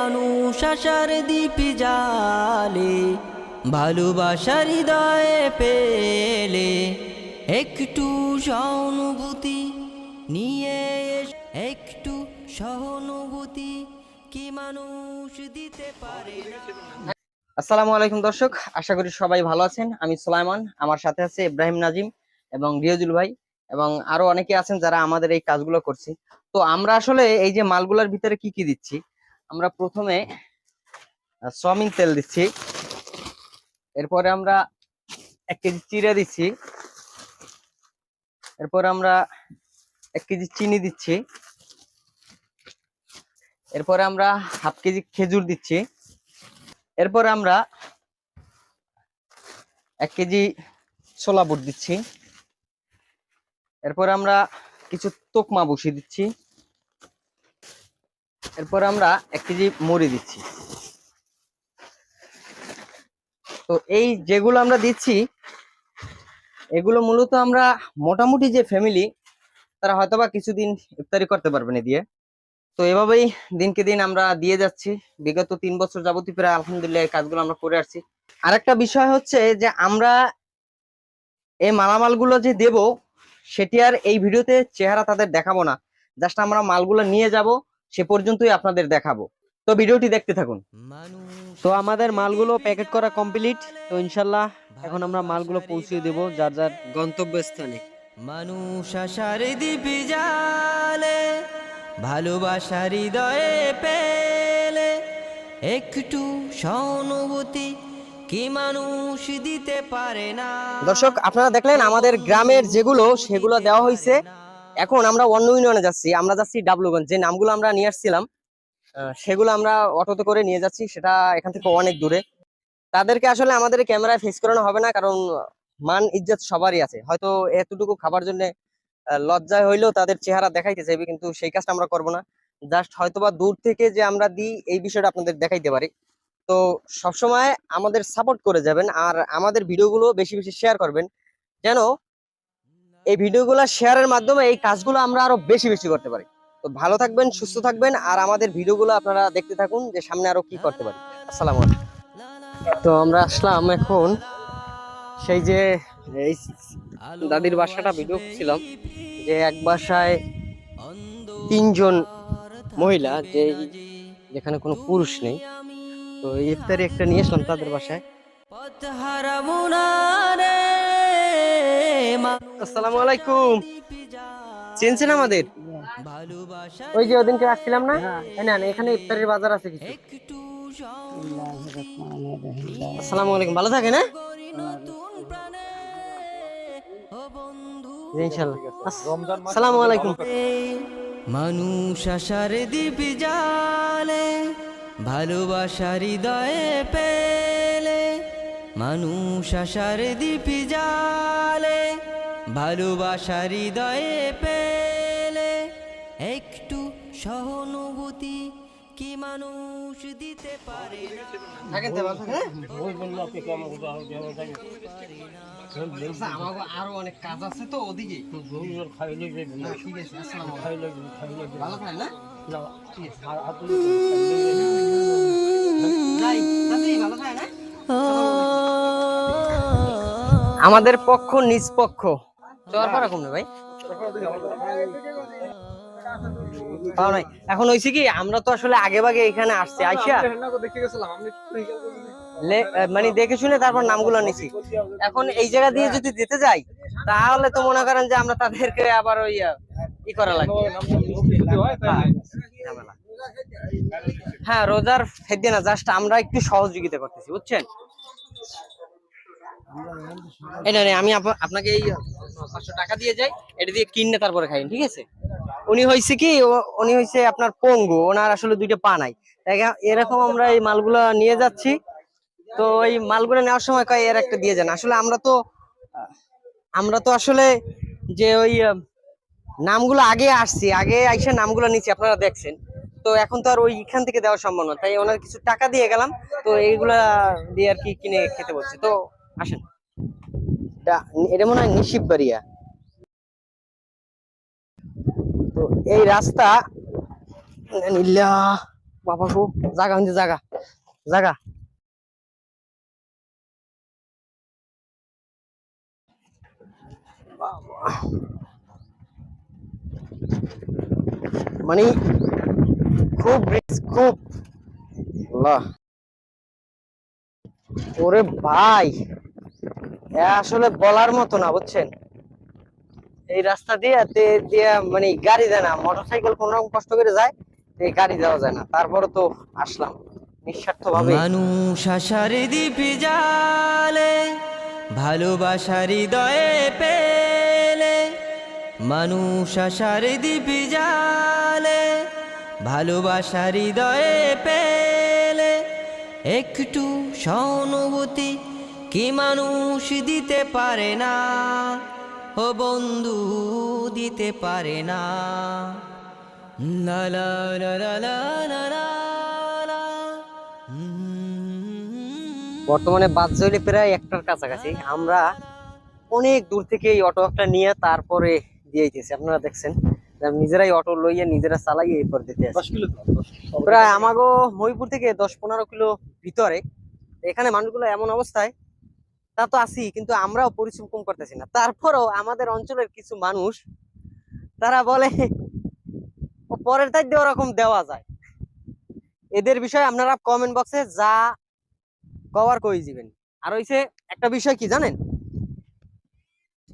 মানুষ আশার জালে, ভালোবাসার হৃদয়ে পেলে। একটু সহানুভূতি নিয়ে একটু সহানুভূতি কি মানুষ দিতে পারে আসসালামু আলাইকুম দর্শক, আশা করি সবাই ভালো আছেন। আমি সুলাইমান, আমার সাথে আছে ইব্রাহিম নাজিম এবং রিয়াজুল ভাই এবং আরও অনেকে আছেন যারা আমাদের এই কাজগুলো করছি। তো আমরা আসলে এই যে মালগুলোর ভিতরে কি কি দিচ্ছি আমরা প্রথমে সয়াবিন তেল দিচ্ছি। এরপরে আমরা এক কেজি চিড়ে দিচ্ছি। এরপর আমরা এক কেজি চিনি দিচ্ছি। এরপরে আমরা হাফ কেজি খেজুর দিচ্ছি। এরপর আমরা এক কেজি ছোলা বুট দিচ্ছি। এরপর আমরা কিছু তোকমা বসিয়ে দিচ্ছি। এরপর আমরা এক কেজি মুড়ি দিচ্ছি। তো এই যেগুলো আমরা দিচ্ছি, এগুলো মূলত আমরা মোটামুটি যে ফ্যামিলি তারা হয়তোবা কিছুদিন ইফতারি করতে পারবে না দিয়ে। তো এভাবেই দিনকে দিন আমরা দিয়ে যাচ্ছি। বিগত তিন বছর যাবতীয় প্রায় আলহামদুলিল্লাহ এই কাজগুলো আমরা করে আসছি। আরেকটা বিষয় হচ্ছে যে আমরা এই মালামালগুলো যে দেব, সেটি আর এই ভিডিওতে চেহারা তাদের দেখাবো না। জাস্ট আমরা মালগুলো নিয়ে যাব সে পর্যন্তই আপনাদের দেখাবো। তো ভিডিওটি দেখতে থাকুন। তো আমাদের মালগুলো প্যাকেট করা কমপ্লিট তো ইনশাল্লাহ এখন আমরা মালগুলো পৌঁছে দেব যার যার গন্তব্যস্থানে। মানুষ আশার দ্বীপ জালে ভালোবাসার হৃদয়ে পেলে। একটু সহানুভূতি কি মানুষ দিতে পারে না? দর্শক আপনারা দেখলেন আমাদের গ্রামের যেগুলো সেগুলো দেওয়া হয়েছে এখন আমরা অন্য ইউনিয়নে যাচ্ছি, আমরা যাচ্ছি ডাবলুগঞ্জ। যে নামগুলো আমরা নিয়ে আসছিলাম সেগুলো আমরা অটোতে করে নিয়ে যাচ্ছি, সেটা এখান থেকে অনেক দূরে। তাদেরকে আসলে আমাদের ক্যামেরায় ফেস করানো হবে না, কারণ মান, ইজ্জত সবারই আছে। হয়তো এতটুকু খাবার জন্য লজ্জায় হইলেও তাদের চেহারা দেখাইতে চাইবে, কিন্তু সেই কাজটা আমরা করব না। জাস্ট হয়তোবা দূর থেকে যে আমরা দিই, এই বিষয়টা আপনাদের দেখাইতে পারি। তো সবসময় আমাদের সাপোর্ট করে যাবেন, আর আমাদের ভিডিওগুলো বেশি বেশি শেয়ার করবেন। যেন এই ভিডিওগুলো শেয়ারের মাধ্যমে এই কাজগুলো আমরা আরও বেশি বেশি করতে পারি। তো ভালো থাকবেন, সুস্থ থাকবেন, আর আমাদের ভিডিওগুলো আপনারা দেখতে থাকুন যে সামনে আরও কি করতে পারি। আসসালাম তো আমরা আসলাম এখন সেই যে এই দাদির বাসাটা ভিডিও ছিলাম যে এক বাসায় তিনজন মহিলা, যে যেখানে কোনো পুরুষ নেই। তো ইফতারি একটা নিয়ে আসলাম তাদের বাসায়। আসসালামু আলাইকুম চিনছেন আমাদের? ভালোবাসা ওই যে ওদিনকে আসছিলাম না? এই এখানে ইফতারের বাজার আছে কিছু। আসসালামু আলাইকুম ভালো থাকেন হ্যাঁ? আসসালামু আলাইকুম মানুষ আশার দ্বীপ জালে ভালোবাসার হৃদয়ে পেলে। মানুষ আশার দ্বীপ জালে। ভালোবাসার হৃদয়ে পেলে একটু সহানুভূতি কি মানুষ দিতে পারে হ্যাঁ? আচ্ছা, আরও অনেক কাজ আছে তো ওদিকে। ভালো না? আমাদের পক্ষ নিজ পক্ষ চর পারা ভাই। পাও নাই। এখন হইছে কি আমরা তো আসলে আগে ভাগে এখানে আসছি আইসা। মানে দেখে শুনে তারপর নামগুলো নিছি। এখন এই জায়গা দিয়ে যদি যেতে যাই তাহলে তো মনে করেন যে আমরা তাদেরকে আবার ওই ই করা লাগবে। হ্যাঁ, হ্যাঁ রোজার ফেদে না জাস্ট আমরা একটু সহযোগিতা করতেছি বুঝছেন? এটা নেই আমি আপনাকে এই পাঁচশো টাকা দিয়ে যাই, এটা দিয়ে কিনে তারপরে খাইন ঠিক আছে? উনি হয়েছে কি উনি হয়েছে আপনার পঙ্গু, ওনার আসলে দুইটা পা নাই। এরকম আমরা এই মালগুলা নিয়ে যাচ্ছি। তো এই মালগুলো নেওয়ার সময় কয়, এর একটা দিয়ে যান। আসলে আমরা তো আমরা তো আসলে যে ওই নামগুলো আগে আসছি, আগে আইসা নামগুলো নিচ্ছি, আপনারা দেখছেন। তো এখন তো আর ওইখান থেকে দেওয়া সম্ভব না। তাই ওনার কিছু টাকা দিয়ে গেলাম, তো এইগুলা দিয়ে আর কি কিনে খেতে বলছে তো আসেন। এটা- মনে হয় নিশিব বাড়িয়া তো এই রাস্তা, ইল্লা, বাবা গো, জাগা হইতে জাগা জাগা। মানে খুব খুব। ওরে ভাই। আসলে বলার মতো না, বুঝছেন? এই রাস্তা দিয়ে দিয়ে মানে গাড়ি দেয় না মোটর সাইকেল কোন রকম কষ্ট করে যায় এই গাড়ি দেওয়া যায় না। তারপরে তো আসলাম মানুষ জালে হৃদয়ে পেলে। মানুষ জালে, ভালোবাসার হৃদয়ে পেলে। একটু সহানুভূতি কি মানুষ দিতে পারে না? ও বন্ধু দিতে পারে না। বর্তমানে বাদজলি প্রায় একটার কাছাকাছি। আমরা অনেক দূর থেকে এই অটো একটা নিয়ে তারপরে দিয়ে দিয়েছি। আপনারা দেখছেন নিজেরাই অটো লইয়ে নিজেরা চালাই এরপর দিতে প্রায় আমাগো মহিপুর থেকে দশ পনেরো কিলো ভিতরে। এখানে মানুষগুলো এমন অবস্থায় তা তো আছি কিন্তু আমরাও পরিশ্রম কম করতেছি না। তারপরও আমাদের অঞ্চলের কিছু মানুষ, তারা বলে পরের দায়িত্ব ওরকম দেওয়া যায়। এদের বিষয়ে আপনারা কমেন্ট বক্সে যা কভার করে দিবেন। আর হইছে একটা বিষয় কি জানেন?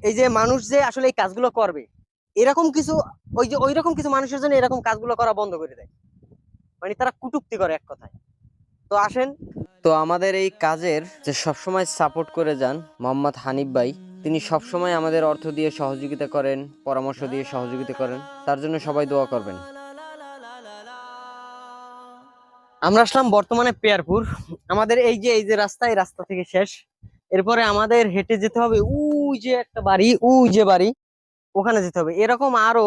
এই যে মানুষ যে আসলে এই কাজগুলো করবে, এরকম কিছু, ওই যে ওই রকম কিছু মানুষের জন্য এরকম কাজগুলো করা বন্ধ করে দেয়। মানে তারা কুটুক্তি করে এক কথায়। তো আসেন তো আমাদের এই কাজের যে সবসময় সাপোর্ট করে যান মোহাম্মদ হানিফ ভাই, তিনি সবসময় আমাদের অর্থ দিয়ে সহযোগিতা করেন, পরামর্শ দিয়ে সহযোগিতা করেন। তার জন্য সবাই দোয়া করবেন। আমরা আসলাম বর্তমানে পেয়ারপুর। আমাদের এই যে এই যে রাস্তা, এই রাস্তা থেকে শেষ। এরপরে আমাদের হেঁটে যেতে হবে উই যে একটা বাড়ি উই যে বাড়ি, ওখানে যেতে হবে। এরকম আরও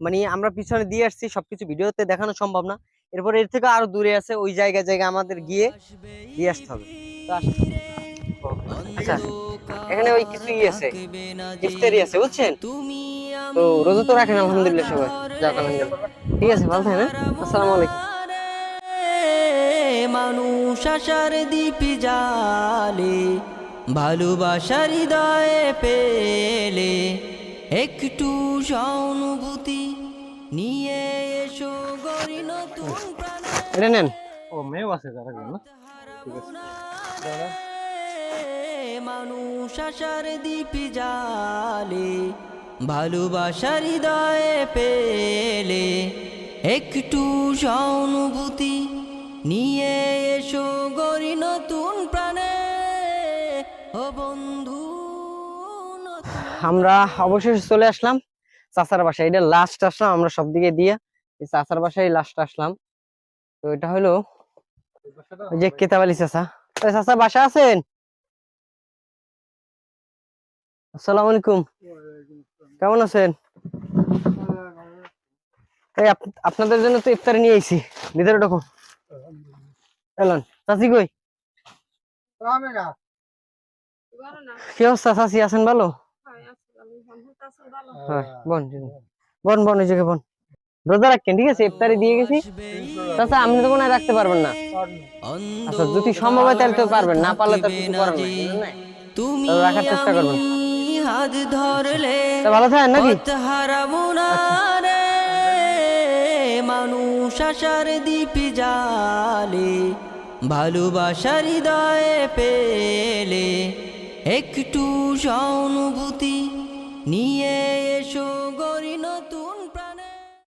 মানে আমরা পিছনে দিয়ে আসছি, সবকিছু ভিডিওতে দেখানো সম্ভব না। এরপরে এর থেকে আরও দূরে আছে, ওই জায়গা জায়গা আমাদের গিয়ে দিয়ে আসতে হবে। আচ্ছা এখানে ওই কিছু ই আছে, ইফতারি আছে, বুঝছেন? তো রোজা তো রাখেন, আলহামদুলিল্লাহ সবাই। যাক, আলহামদুলিল্লাহ। ঠিক আছে, ভালো থাকেন? আসসালামু আলাইকুম। মানুষ আশার দ্বীপ জালে ভালোবাসার হৃদয়ে পেলে, একটু সহানুভূতি এটা নেন। ও মেয়েও আছে যারা না? ঠিক আছে। মানুষ আশার দ্বীপ জালে ভালোবাসার হৃদয়ে পেলে। একটু সহানুভূতি নিয়ে এসো গরি নতুন প্রাণে। ও বন্ধু আমরা অবশেষে চলে আসলাম। চাচার বাসায় এটা লাস্ট আসলাম আমরা সব দিকে দিয়ে এই চাচার বাসায় লাস্ট আসলাম। তো এটা হলো ওই যে কেতাব আলী চাচা। তো বাসা আছেন? আসসালামু আলাইকুম। কেমন আছেন? এই আপনাদের জন্য তো ইফতারি নিয়ে আইছি। ভিতরে ঢোকো। এলন চাচি কই? কি অবস্থা চাচি আছেন ভালো? হ্যাঁ বন বন বন ওই জায়গায় বন। রোজা রাখছেন ঠিক আছে? ইফতারি দিয়ে গেছি। চাচা আপনি তো মনে রাখতে পারবেন না। আচ্ছা যদি সম্ভব হয় তাহলে তো পারবেন না পারলে তো কিছু করার নাই তুমি রাখার চেষ্টা করবেন। হাত ধরলে ভালো থাকেন নাকি? হারাবো না রে। মানুষ আশার দ্বীপ জালে ভালোবাসার হৃদয়ে পেলে একটু সহানুভূতি নিয়ে এসো।